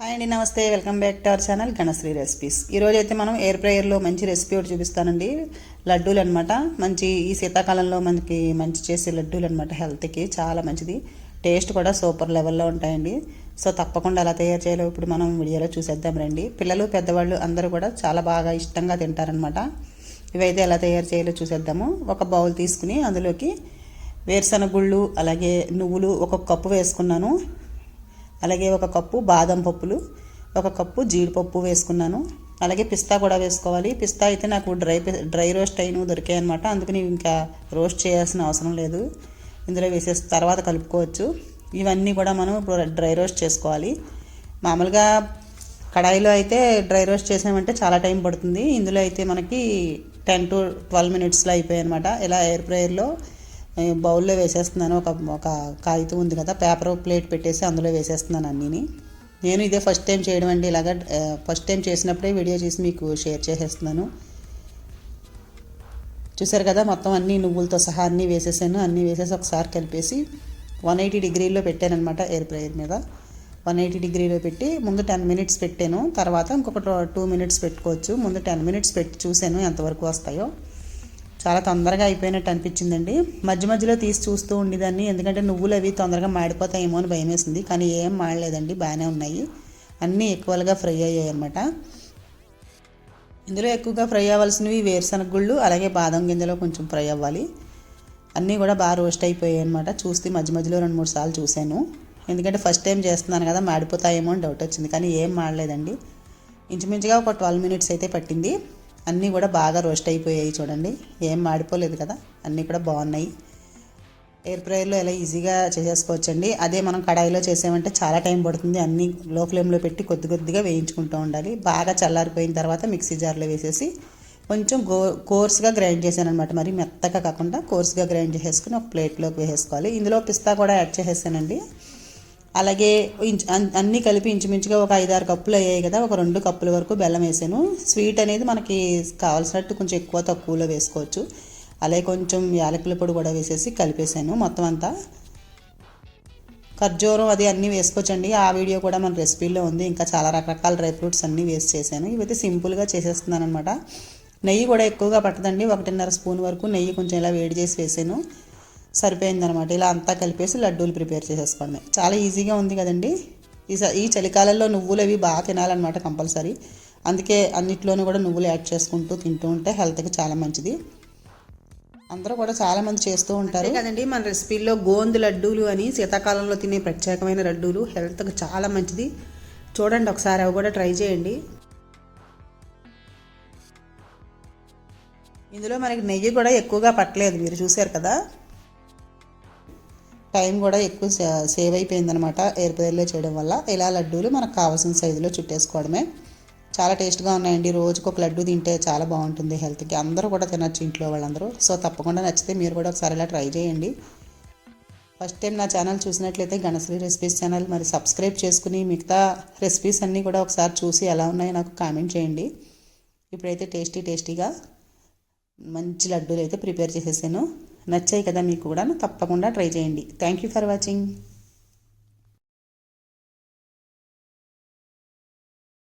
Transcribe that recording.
Hi అండి నమస్తే. Welcome back to our channel Ganasri recipes. ఈరోజు అయితే మనం ఎయిర్ ఫ్రైయర్లో మంచి రెసిపీ ఒకటి చూపిస్తానండి. లడ్డూలు అనమాట మంచి ఈ శీతాకాలంలో మనకి మంచి చేసే లడ్డూలు అనమాట హెల్త్కి చాలా మంచిది. టేస్ట్ కూడా సూపర్ లెవెల్లో ఉంటాయండి. సో తప్పకుండా ఎలా తయారు చేయాలో ఇప్పుడు మనం వీడియోలో చూసేద్దాం రండి. పిల్లలు పెద్దవాళ్ళు అందరూ కూడా చాలా బాగా ఇష్టంగా తింటారనమాట ఇవైతే ఎలా తయారు చేయాలో చూసేద్దాము. ఒక బౌల్ తీసుకుని అందులోకి వేరుశనగ గుళ్ళు అలాగే నువ్వులు ఒక కప్పు వేసుకున్నాను. అలాగే ఒక కప్పు బాదం పప్పులు ఒక కప్పు జీడిపప్పు వేసుకున్నాను. అలాగే పిస్తా కూడా వేసుకోవాలి. పిస్తా అయితే నాకు డ్రై డ్రై రోస్ట్ అయిన దొరికాయి అనమాట అందుకని ఇంకా రోస్ట్ చేయాల్సిన అవసరం లేదు. ఇందులో వేసేసి తర్వాత కలుపుకోవచ్చు. ఇవన్నీ కూడా మనం ఇప్పుడు డ్రై రోస్ట్ చేసుకోవాలి. మామూలుగా కడాయిలో అయితే డ్రై రోస్ట్ చేసామంటే చాలా టైం పడుతుంది. ఇందులో అయితే మనకి టెన్ టు ట్వెల్వ్ మినిట్స్లో అయిపోయాయి అనమాట ఇలా ఎయిర్ ఫ్రైయర్లో బౌల్లో వేసేస్తున్నాను. ఒక ఒక కాగితం ఉంది కదా పేపర్ ప్లేట్ పెట్టేసి అందులో వేసేస్తున్నాను అన్నీని. నేను ఇదే ఫస్ట్ టైం చేయడం అండి. ఇలాగ ఫస్ట్ టైం చేసినప్పుడే వీడియో చేసి మీకు షేర్ చేసేస్తున్నాను. చూసారు కదా మొత్తం అన్ని నువ్వులతో సహా అన్నీ వేసేసాను. అన్నీ వేసేసి ఒకసారి కలిపేసి వన్ ఎయిటీ డిగ్రీలో పెట్టాను అనమాట ఎయిర్ ఫ్రైయర్ మీద. వన్ ఎయిటీ డిగ్రీలో పెట్టి ముందు టెన్ మినిట్స్ పెట్టాను. తర్వాత ఇంకొక టూ మినిట్స్ పెట్టుకోవచ్చు. ముందు టెన్ మినిట్స్ పెట్టి చూశాను ఎంతవరకు వస్తాయో. చాలా తొందరగా అయిపోయినట్టు అనిపించిందండి. మధ్య మధ్యలో తీసి చూస్తూ ఉండేదాన్ని. ఎందుకంటే నువ్వులు అవి తొందరగా మాడిపోతాయేమో అని భయం వేసింది. కానీ ఏం మాడలేదండి. బాగానే ఉన్నాయి. అన్నీ ఎక్కువగా ఫ్రై అయ్యాయి అనమాట ఇందులో ఎక్కువగా ఫ్రై అవ్వాల్సినవి వేరుశనగ గుళ్ళు అలాగే బాదం గింజలో కొంచెం ఫ్రై అవ్వాలి. అన్నీ కూడా బాగా రోస్ట్ అయిపోయాయి అనమాట చూస్తే మధ్య మధ్యలో రెండు మూడు సార్లు చూశాను. ఎందుకంటే ఫస్ట్ టైం చేస్తున్నాను కదా మాడిపోతాయేమో అని డౌట్ వచ్చింది. కానీ ఏం మాడలేదండి. ఇంచుమించుగా ఒక ట్వెల్వ్ మినిట్స్ అయితే పట్టింది. అన్నీ కూడా బాగా రోస్ట్ అయిపోయాయి చూడండి. ఏం మాడిపోలేదు కదా. అన్నీ కూడా బాగున్నాయి. ఎయిర్ ఫ్రైయర్లో ఎలా ఈజీగా చేసేసుకోవచ్చండి. అదే మనం కడాయిలో చేసామంటే చాలా టైం పడుతుంది. అన్నీ లో ఫ్లేమ్లో పెట్టి కొద్ది కొద్దిగా వేయించుకుంటూ ఉండాలి. బాగా చల్లారిపోయిన తర్వాత మిక్సీ జార్లో వేసేసి కొంచెం గో కోర్స్గా గ్రైండ్ చేశాను అనమాట మరి మెత్తగా కాకుండా కోర్స్గా గ్రైండ్ చేసేసుకుని ఒక ప్లేట్లోకి వేసేసుకోవాలి. ఇందులో పిస్తా కూడా యాడ్ చేసేసానండి. అలాగే ఇంచు అన్నీ కలిపి ఇంచుమించుగా ఒక ఐదారు కప్పులు అయ్యాయి కదా ఒక రెండు కప్పుల వరకు బెల్లం వేసాను. స్వీట్ అనేది మనకి కావాల్సినట్టు కొంచెం ఎక్కువ తక్కువలో వేసుకోవచ్చు. అలాగే కొంచెం యాలకుల పొడి కూడా వేసేసి కలిపేసాను మొత్తం అంతా. ఖర్జూరం అది అన్నీ వేసుకోవచ్చండి. ఆ వీడియో కూడా మన రెసిపీలో ఉంది. ఇంకా చాలా రకరకాల డ్రై ఫ్రూట్స్ అన్నీ వేస్ట్ చేశాను. ఇవైతే సింపుల్గా చేసేస్తున్నాను అనమాట నెయ్యి కూడా ఎక్కువగా పట్టదండి. ఒకటిన్నర స్పూన్ వరకు నెయ్యి కొంచెం ఇలా వేడి చేసి వేసాను. సరిపోయిందనమాట. ఇలా అంతా కలిపేసి లడ్డూలు ప్రిపేర్ చేసేసుకోవడమే చాలా ఈజీగా ఉంది కదండి. ఈ ఈ చలికాలంలో నువ్వులు అవి బాగా తినాలన్నమాట కంపల్సరీ. అందుకే అన్నిట్లోనూ కూడా నువ్వులు యాడ్ చేసుకుంటూ తింటూ ఉంటే హెల్త్కి చాలా మంచిది. అందరూ కూడా చాలామంది చేస్తూ ఉంటారు. కదండి మన రెసిపీలో గోందు లడ్డూలు అని శీతాకాలంలో తినే ప్రత్యేకమైన లడ్డూలు హెల్త్కి చాలా మంచిది. చూడండి ఒకసారి అవి కూడా ట్రై చేయండి. ఇందులో మనకి నెయ్యి కూడా ఎక్కువగా పట్టలేదు మీరు చూసారు కదా. టైం కూడా ఎక్కువ సేవ్ అయిపోయిందనమాట ఎయిర్ ఫ్రైలో చేయడం వల్ల. ఇలా లడ్డూలు మనకు కావాల్సిన సైజులో చుట్టేసుకోవడమే. చాలా టేస్ట్గా ఉన్నాయండి. రోజుకు ఒక లడ్డు తింటే చాలా బాగుంటుంది హెల్త్కి. అందరూ కూడా తినచ్చు ఇంట్లో వాళ్ళందరూ. సో తప్పకుండా నచ్చితే మీరు కూడా ఒకసారి ఇలా ట్రై చేయండి. ఫస్ట్ టైం నా ఛానల్ చూసినట్లయితే గణశ్రీ రెసిపీస్ ఛానల్. మరి సబ్స్క్రైబ్ చేసుకుని మిగతా రెసిపీస్ అన్నీ కూడా ఒకసారి చూసి ఎలా ఉన్నాయో నాకు కామెంట్ చేయండి. ఇప్పుడైతే టేస్టీ టేస్టీగా మంచి లడ్డూలు అయితే ప్రిపేర్ చేసేసాను. నచ్చాయి కదా మీకు కూడా తప్పకుండా ట్రై చేయండి. Thank you for watching